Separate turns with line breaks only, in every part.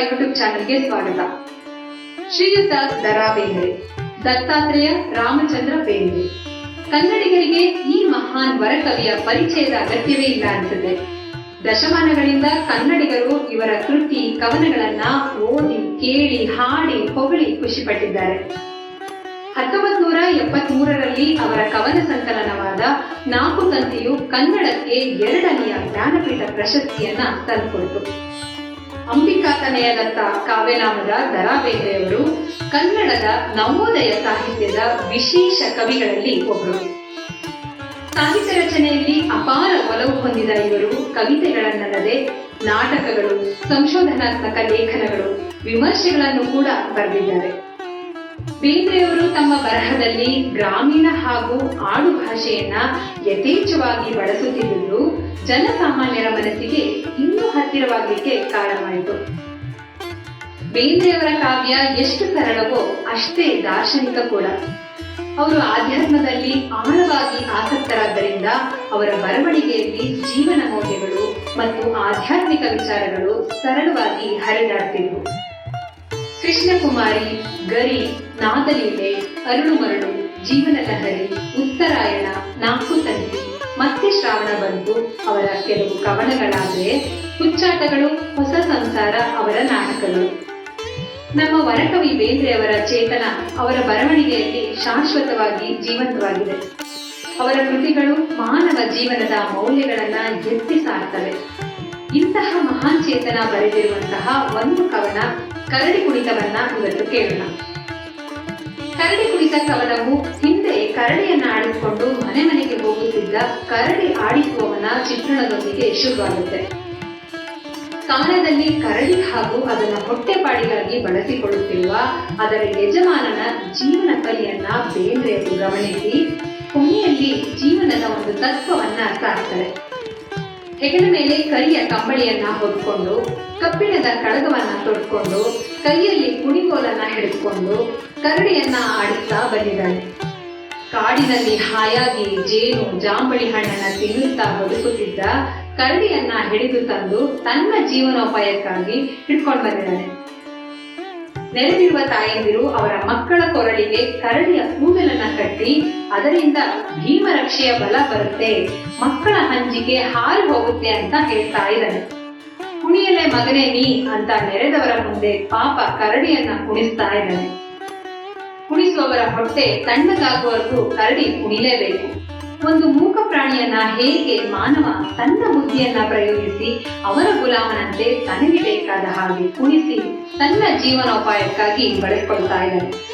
YouTube ಚಾನೆಲ್ಗೆ ಸ್ವಾಗತ. ಶ್ರೀಯುತ ದರಾ ಬೇಂದ್ರೆ ದತ್ತಾತ್ರೇಯ ರಾಮಚಂದ್ರ ಬೇಂದ್ರೆ. ಕನ್ನಡಿಗರಿಗೆ ಈ ಮಹಾನ್ ವರಕವಿಯ ಪರಿಚಯದ ಅಗತ್ಯವೇ ಇಲ್ಲ ಅನ್ಸುತ್ತೆ. ದಶಮಾನಗಳಿಂದ ಕನ್ನಡಿಗರು ಇವರ ಕೃತಿ ಕವನಗಳನ್ನ ಓದಿ, ಕೇಳಿ, ಹಾಡಿ, ಹೊಗಳಿ ಖುಷಿಪಟ್ಟಿದ್ದಾರೆ. ಹತ್ತೊಂಬತ್ ನೂರ ಎಪ್ಪತ್ತ್ ಮೂರರಲ್ಲಿ ಅವರ ಕವನ ಸಂಕಲನವಾದ ನಾಲ್ಕು ತಂತಿಯು ಕನ್ನಡಕ್ಕೆ ಎರಡನೆಯ ಜ್ಞಾನಪೀಠ ಪ್ರಶಸ್ತಿಯನ್ನ ತಂದುಕೊಡ್ತು. ಅಂಬಿಕಾತನಯದತ್ತ ಕಾವ್ಯನಾಮದ ದರಾ ಬೇಂದ್ರೆಯವರು ಕನ್ನಡದ ನವೋದಯ ಸಾಹಿತ್ಯದ ವಿಶೇಷ ಕವಿಗಳಲ್ಲಿ ಒಬ್ಬರು ಸಾಹಿತ್ಯ ರಚನೆಯಲ್ಲಿ ಅಪಾರ ಒಲವು ಹೊಂದಿದ ಇವರು ಕವಿತೆಗಳನ್ನಲ್ಲದೆ ನಾಟಕಗಳು, ಸಂಶೋಧನಾತ್ಮಕ ಲೇಖನಗಳು, ವಿಮರ್ಶೆಗಳನ್ನು ಕೂಡ ಬರೆದಿದ್ದಾರೆ. ಬೇಂದ್ರೆಯವರು ತಮ್ಮ ಬರಹದಲ್ಲಿ ಗ್ರಾಮೀಣ ಹಾಗೂ ಆಡು ಭಾಷೆಯನ್ನ ಯಥೇಚ್ಛವಾಗಿ ಬಳಸುತ್ತಿದ್ದುದು ಜನಸಾಮಾನ್ಯರ ಮನಸ್ಸಿಗೆ ಇನ್ನೂ ಹತ್ತಿರವಾಗಲಿಕ್ಕೆ ಕಾರಣವಾಯಿತು. ಬೇಂದ್ರೆಯವರ ಕಾವ್ಯ ಎಷ್ಟು ಸರಳವೋ ಅಷ್ಟೇ ದಾರ್ಶನಿಕ ಕೂಡ. ಅವರು ಆಧ್ಯಾತ್ಮದಲ್ಲಿ ಆಳವಾಗಿ ಆಸಕ್ತರಾದ್ದರಿಂದ ಅವರ ಬರವಣಿಗೆಯಲ್ಲಿ ಜೀವನ ಮೌಲ್ಯಗಳು ಮತ್ತು ಆಧ್ಯಾತ್ಮಿಕ ವಿಚಾರಗಳು ಸರಳವಾಗಿ ಹರಿದಾಡ್ತಿದ್ವು. ಕೃಷ್ಣಕುಮಾರಿ ಗರಿ ನಾದಲೀಲೆ ಅರುಳು ಮರಳು, ಜೀವನ ಲಹರಿ ಉತ್ತರಾಯಣ, ನಾಲ್ಕು ತಂತಿ ಮತ್ತೆ ಶ್ರಾವಣ ಬಂತು ಅವರ ಕೆಲವು ಕವನಗಳಾದರೆ ಹುಚ್ಚಾಟಗಳು, ಹೊಸ ಸಂಸಾರ, ಅವರ ನಾಟಕಗಳು. ನಮ್ಮ ವರಕವಿ ಬೇಂದ್ರೆಯವರ ಚೇತನ ಅವರ ಬರವಣಿಗೆಯಲ್ಲಿ ಶಾಶ್ವತವಾಗಿ ಜೀವಂತವಾಗಿದೆ. ಅವರ ಕೃತಿಗಳು ಮಾನವ ಜೀವನದ ಮೌಲ್ಯಗಳನ್ನ ಎತ್ತಿ ಸಾರ್ತವೆ. ಇಂತಹ ಮಹಾನ್ ಚೇತನ ಬರೆದಿರುವಂತಹ ಒಂದು ಕವನ ಕರಡಿ ಕುಣಿತವನ್ನ ಇವತ್ತು ಕೇಳೋಣ. ಕರಡಿ ಕುಳಿತ ಕವನವು ಹಿಂದೆ ಕರಡಿಯನ್ನ ಆಡಿಸಿಕೊಂಡು ಮನೆ ಮನೆಗೆ ಹೋಗುತ್ತಿದ್ದ ಕರಡಿ ಆಡಿಸುವವನ ಚಿತ್ರಣದೊಂದಿಗೆ ಶುರುವಾಗುತ್ತೆ. ಕವನದಲ್ಲಿ ಕರಡಿ ಹಾಗೂ ಅದನ್ನ ಹೊಟ್ಟೆಪಾಡಿಗಾಗಿ ಬಳಸಿಕೊಳ್ಳುತ್ತಿರುವ ಅದರ ಯಜಮಾನನ ಜೀವನ ಕಲಿಯನ್ನ ಬೇಂದ್ರೆಯವರು ಗಮನಿಸಿ. ಕೊನೆಯಲ್ಲಿ ಜೀವನದ ಒಂದು ತತ್ವವನ್ನ ಸಾರ್ತಾರೆ ಹೆಗಲ ಮೇಲೆ ಕರಿಯ ಕಂಬಳಿಯನ್ನ ಹೊದ್ಕೊಂಡು, ಕಬ್ಬಿಣದ ಕಡಗವನ್ನ ತೊಡ್ಕೊಂಡು, ಕೈಯಲ್ಲಿ ಕುಣಿಗೋಲನ್ನ ಹಿಡಿದುಕೊಂಡು ಕರಡಿಯನ್ನ ಆಡಿಸ್ತಾ ಬಂದಿದ್ದಾಳೆ. ಕಾಡಿನಲ್ಲಿ ಹಾಯಾಗಿ ಜೇನು, ಜಾಂಬಳಿ ಹಣ್ಣನ್ನ ತಿನ್ನುತ್ತಾ ಬದುಕುತ್ತಿದ್ದ ಕರಡಿಯನ್ನ ಹಿಡಿದು ತಂದು ತನ್ನ ಜೀವನೋಪಾಯಕ್ಕಾಗಿ ಹಿಡ್ಕೊಂಡು ಬಂದಿದ್ದಾನೆ ನೆರೆದಿರುವ ತಾಯಂದಿರು ಅವರ ಮಕ್ಕಳ ಕೊರಳಿಗೆ ಕರಡಿಯ ಕೂದಲನ್ನ ಕಟ್ಟಿ ಅದರಿಂದ ಭೀಮರಕ್ಷೆಯ ಬಲ ಬರುತ್ತೆ. ಮಕ್ಕಳ ಹಂಜಿಗೆ ಹಾರಿ ಹೋಗುತ್ತೆ ಅಂತ ಹೇಳ್ತಾ ಇದ್ದಾನೆ. ಕುಣಿಯಲೆ ಮಗನೇ ನೀ ಅಂತ ನೆರೆದವರ ಮುಂದೆ ಪಾಪ ಕರಡಿಯನ್ನ ಕುಣಿಸ್ತಾ ಇದ್ದಾನೆ. ಕುಣಿಸುವವರ ಹೊಟ್ಟೆ ತಣ್ಣಗಾಗುವವರೆಗೂ ಕರಡಿ ಕುಣಿಲೇಬೇಕು. ಒಂದು ಮೂಕ ಪ್ರಾಣಿಯನ್ನ ಹೇಗೆ ಮಾನವ ತನ್ನ ಬುದ್ಧಿಯನ್ನ ಪ್ರಯೋಗಿಸಿ ಅವರ ಗುಲಾಮನಂತೆ ತನಗೆ ಬೇಕಾದ ಹಾಗೆ ಕುಣಿಸಿ ತನ್ನ ಜೀವನೋಪಾಯಕ್ಕಾಗಿ ಬಳಸಿಕೊಳ್ತಾ ಇದ್ದಾನೆ.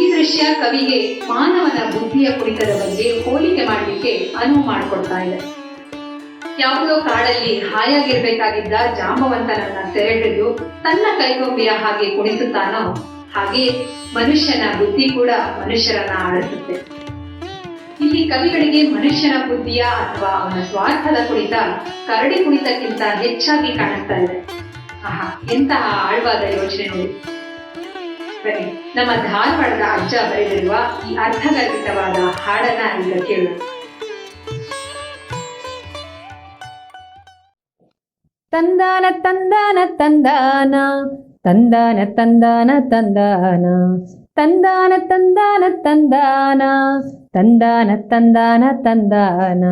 ಈ ದೃಶ್ಯ ಕವಿಗೆ ಮಾನವನ ಬುದ್ಧಿಯ ಕುಣಿತದ ಬಗ್ಗೆ ಹೋಲಿಕೆ ಮಾಡಲಿಕ್ಕೆ ಅನುವು ಮಾಡಿಕೊಡ್ತಾ ಇದೆ. ಯಾವುದೋ ಕಾಡಲ್ಲಿ ಹಾಯಾಗಿರ್ಬೇಕಾಗಿದ್ದ ಜಾಂಬವಂತನನ್ನ ಸೆರೆ ತನ್ನ ಕೈಗೊಂಬೆಯ ಹಾಗೆ ಕುಣಿಸುತ್ತಾನೋ ಹಾಗೆ ಮನುಷ್ಯನ ಬುದ್ಧಿ ಕೂಡ ಮನುಷ್ಯರನ್ನ ಆಡಿಸುತ್ತೆ ಇಲ್ಲಿ ಕವಿಗಳಿಗೆ ಮನುಷ್ಯನ ಬುದ್ಧಿಯ ಅಥವಾ ಅವನ ಸ್ವಾರ್ಥದ ಕುರಿತ ಕರಡಿ ಕುಣಿತಕ್ಕಿಂತ ಹೆಚ್ಚಾಗಿ ಕಾಣಿಸ್ತಾ ಇದೆ. ಆಹಾ, ಎಂತಹ ಆಳ್ವಾದ ಯೋಚನೆ ನೋಡಿ. ಬನ್ನಿ, ನಮ್ಮ ಧಾರವಾಡದ ಅಜ್ಜ ಬರೆದಿರುವ ಈ ಅರ್ಥಗರ್ಭಿತವಾದ ಹಾಡನ್ನ ಈಗ ಕೇಳೋಣ.
ತಂದಾನ ತಂದಾನ ತಂದಾನ ತಂದಾನ ತಂದಾನ ತಂದಾನ ತಂದಾನ ತಂದಾನ ತಂದಾನ. ತಂದಾನ ತಂದಾನ ತಂದಾನ.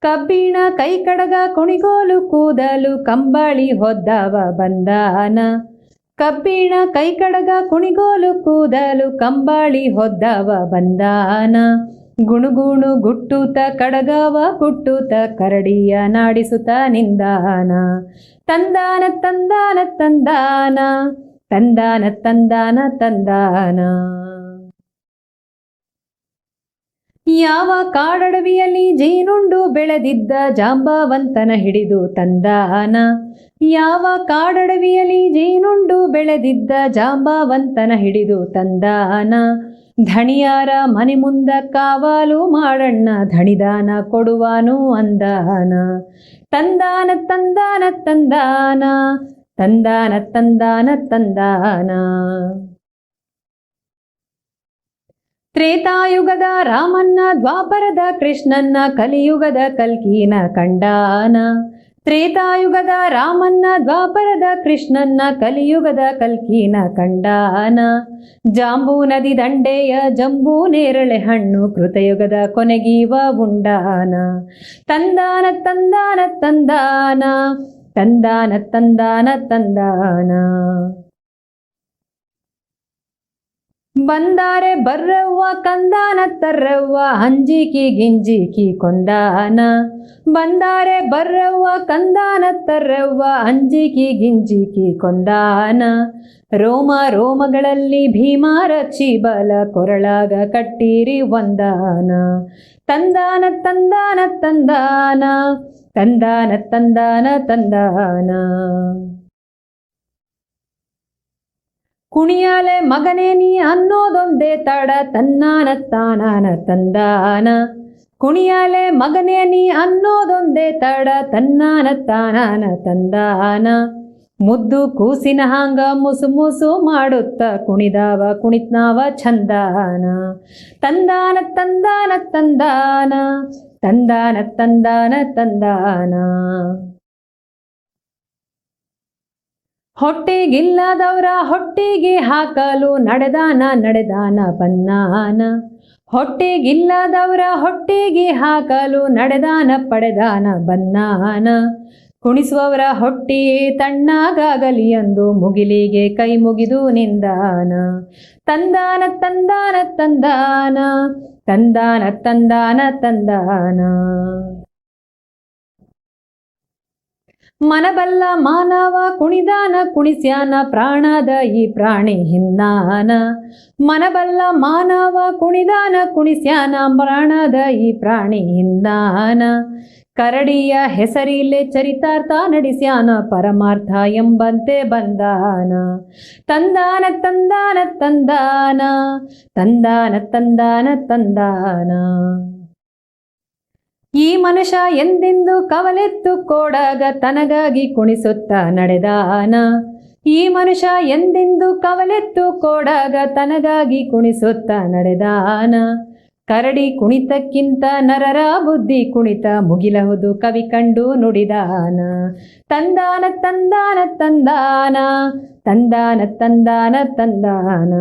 ಕಬ್ಬಿಣ ಕೈ ಕಡಗ ಕುಣಿಗೋಲು ಕೂದಲು ಕಂಬಳಿ ಹೊದ್ದವ ಬಂದಾನ. ಕಬ್ಬಿಣ ಕೈ ಕಡಗ ಕುಣಿಗೋಲು ಕೂದಲು ಕಂಬಳಿ ಹೊದ್ದವ ಬಂದಾನ. ಗುಣುಗುಣು ಗುಟ್ಟುತ ಕಡಗವ ಕುಟ್ಟುತ ಕರಡಿಯ ನಾಡಿಸುತ್ತ ನಿಂದಾನ. ತಂದಾನ ತಂದಾನ ತಂದಾನ. ತಂದಾನ ತಂದಾನ ತಂದಾನ. ಯಾವ ಕಾಡಡವಿಯಲ್ಲಿ ಜೇನುಂಡು ಬೆಳೆದಿದ್ದ ಜಾಂಬಾವಂತನ ಹಿಡಿದು ತಂದಾನ ಯಾವ ಕಾಡಡವಿಯಲ್ಲಿ ಜೇನುಂಡು ಬೆಳೆದಿದ್ದ ಜಾಂಬಾವಂತನ ಹಿಡಿದು ತಂದಾನ ಧಣಿಯಾರ ಮನೆ ಮುಂದ ಕಾವಾಲು ಮಾಡಣ್ಣ, ಧಣಿದಾನ ಕೊಡುವಾನು ಅಂದಾನ ತಂದಾನ ತಂದಾನ ತಂದಾನ. ತಂದಾನ ತಂದಾನ ತಂದಾನ. ತ್ರೇತಾಯುಗದ ರಾಮನ್ನ, ದ್ವಾಪರದ ಕೃಷ್ಣನ್ನ, ಕಲಿಯುಗದ ಕಲ್ಕಿನ ಕಂಡಾನ. ತ್ರೇತಾಯುಗದ ರಾಮನ್ನ, ದ್ವಾಪರದ ಕೃಷ್ಣನ್ನ, ಕಲಿಯುಗದ ಕಲ್ಕಿನ ಕಂಡಾನ. ಜಾಂಬೂ ನದಿ ದಂಡೆಯ ಜಂಬೂ ನೇರಳೆ ಹಣ್ಣು ಕೃತಯುಗದ ಕೊನೆಗೀವ ಉಂಡಾನ. ತಂದಾನ ತಂದಾನ ತಂದಾನ. ತಂದಾನ ತಂದಾನ ತಂದಾನ. ಬಂದಾರೆ ಬರ್ರವ್ವ, ಕಂದಾನ ತರ್ರವ್ವ ಅಂಜಿಕಿ ಗಿಂಜಿಕಿ ಕೊಂದಾನ ಬಂದಾರೆ ಬರ್ರವ್ವ, ಕಂದಾನ ತರ್ರವ್ವ ಅಂಜಿಕಿ ಗಿಂಜಿಕಿ ಕೊಂದಾನ ರೋಮ ರೋಮಗಳಲ್ಲಿ ಭೀಮಾರ ಚೀಬಲ ಬಲ ಕೊರಳಾಗ ಕಟ್ಟೀರಿ ಒಂದಾನ ತಂದಾನ ತಂದಾನ ತಂದಾನ ತಂದಾನ ತಂದಾನ ತಂದಾನ. ಕುಣಿಯಾಲೆ ಮಗನೇ ನೀ ಅನ್ನೋದೊಂದೇ ತಡ, ತನ್ನಾನ ತಾನಾನ ತಂದಾನ. ಕುಣಿಯಾಲೆ ಮಗನೇ ನೀ ಅನ್ನೋದೊಂದೇ ತಡ, ತನ್ನಾನ ತಾನಾನ ತಂದಾನ. ಮುದ್ದು ಕೂಸಿನ ಹಾಂಗ ಮುಸು ಮುಸು ಮಾಡುತ್ತ ಕುಣಿದಾವ, ಕುಣಿತ್ನಾವ ಚಂದಾನ. ತಂದಾನ ತಂದಾನ ತಂದಾನ. ತಂದಾನ ತಂದಾನ ತಂದಾನ. ಹೊಟ್ಟೆಗಿಲ್ಲದವರ ಹೊಟ್ಟೆಗೆ ಹಾಕಲು ನಡೆದಾನ ನಡೆದಾನ ಪನ್ನಾನ. ಹೊಟ್ಟೆಗಿಲ್ಲದವರ ಹೊಟ್ಟೆಗೆ ಹಾಕಲು ನಡೆದಾನ ಪಡೆದಾನ ಬನ್ನಾನ. ಕುಣಿಸುವವರ ಹೊಟ್ಟೆ ತಣ್ಣಗಾಗಲಿ ಎಂದು ಮುಗಿಲಿಗೆ ಕೈ ಮುಗಿದು ನಿಂದಾನ. ತಂದಾನ ತಂದಾನ ತಂದಾನ. ತಂದಾನ ತಂದಾನ ತಂದಾನ. ಮನಬಲ್ಲ ಮಾನವ ಕುಣಿದಾನ ಕುಣಿಸ್ಯಾನ ಪ್ರಾಣದ ಈ ಪ್ರಾಣಿ ಹಿನ್ನಾನ. ಮನಬಲ್ಲ ಮಾನವ ಕುಣಿದಾನ ಕುಣಿಸ್ಯಾನ ಪ್ರಾಣದ ಈ ಪ್ರಾಣಿ ಹಿಂದಾನ ಕರಡಿಯ ಹೆಸರಿಲೆ ಚರಿತಾರ್ಥ ನಡೆಸ್ಯಾನ ಪರಮಾರ್ಥ ಎಂಬಂತೆ ಬಂದಾನ. ತಂದಾನ ತಂದಾನ ತಂದಾನ ತಂದಾನ ತಂದಾನ ತಂದಾನ. ಈ ಮನುಷ್ಯ ಎಂದೆಂದು ಕವಲೆತ್ತು ಕೋಡಾಗ ತನಗಾಗಿ ಕುಣಿಸುತ್ತ ನಡೆದಾನ. ಈ ಮನುಷ್ಯ ಎಂದೆಂದು ಕವಲೆತ್ತು ಕೋಡಾಗ ತನಗಾಗಿ ಕುಣಿಸುತ್ತ ನಡೆದಾನ. ಕರಡಿ ಕುಣಿತಕ್ಕಿಂತ ನರರ ಬುದ್ಧಿ ಕುಣಿತ ಮುಗಿಲಹುದು ಕವಿ ಕಂಡು ನುಡಿದಾನ ತಂದಾನ ತಂದಾನ ತಂದಾನ ತಂದಾನ ತಂದಾನ ತಂದಾನ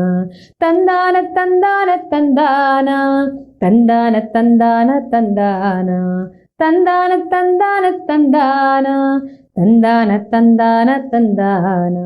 ತಂದಾನ ತಂದಾನ ತಂದಾನ ತಂದಾನ ತಂದಾನ ತಂದಾನ ತಂದಾನ ತಂದಾನ ತಂದಾನ ತಂದಾನ ತಂದಾನ ತಂದಾನ